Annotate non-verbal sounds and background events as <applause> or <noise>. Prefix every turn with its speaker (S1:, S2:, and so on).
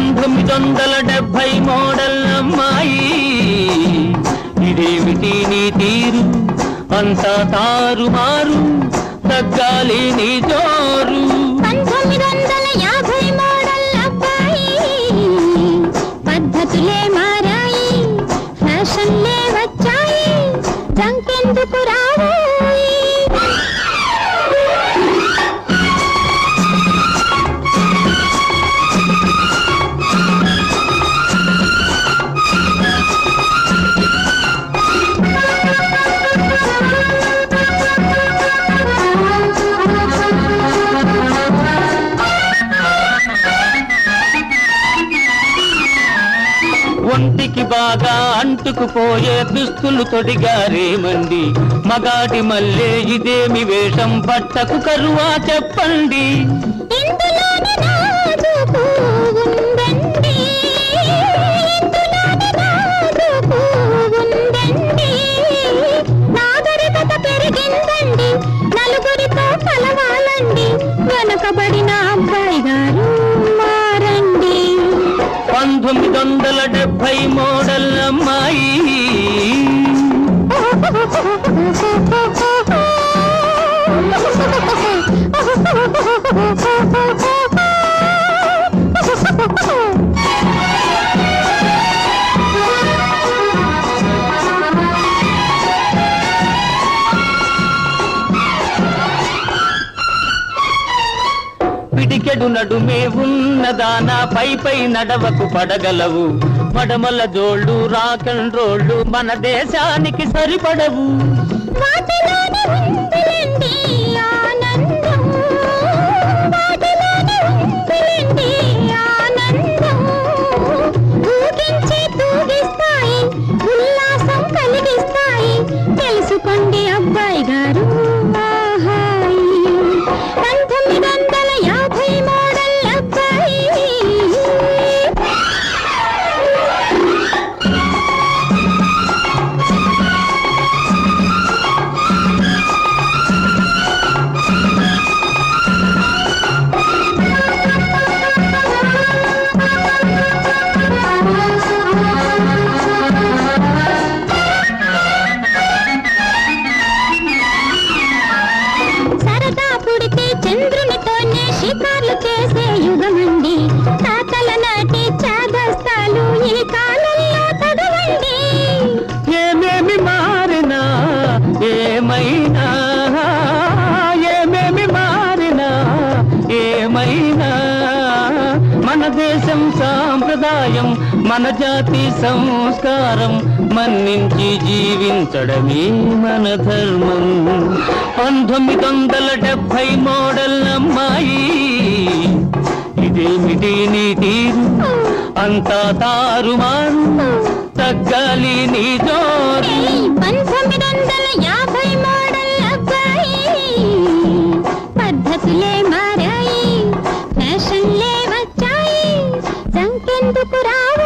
S1: పంతొమ్మిది వందల డెబ్బై మోడల్ అమ్మాయి ఇదేమిటి నీ తీరు? అంతా తారుమారు తగ్గాలి నీ జోరు.
S2: పంతొమ్మిది వందల యాభై మోడల్ అబ్బాయి పద్ధతులే మారాయి ఫ్యాషన్లే
S1: ఒంటికి బాగా అంటుకుపోయే దుస్తులు తొడిగారేమండి మగాటి మల్లె ఇదేమి వేషం పట్టకు కరువా చెప్పండి. వందల డెబ్బై మోడల్ అమ్మాయి <laughs> చెడు నడుమే ఉన్నదానా పై పై నడవకు పడగలవు. మడమల జోళ్ళు రాకండ్రోళ్ళు మన దేశానికి సరిపడవు. ఏమైనా? ఏమేమి మారినా? ఏమైనా? మన దేశం సాంప్రదాయం మన జాతి సంస్కారం మన్నించి జీవించడమే మన ధర్మం. పంతొమ్మిది వందల డెబ్బై మోడల్ అమ్మాయి ఇదేమిటి నీ తీరు? అంతా తారుమారు తగ్గాలి నీ జోరు.
S2: ఇంకెందుకు రావు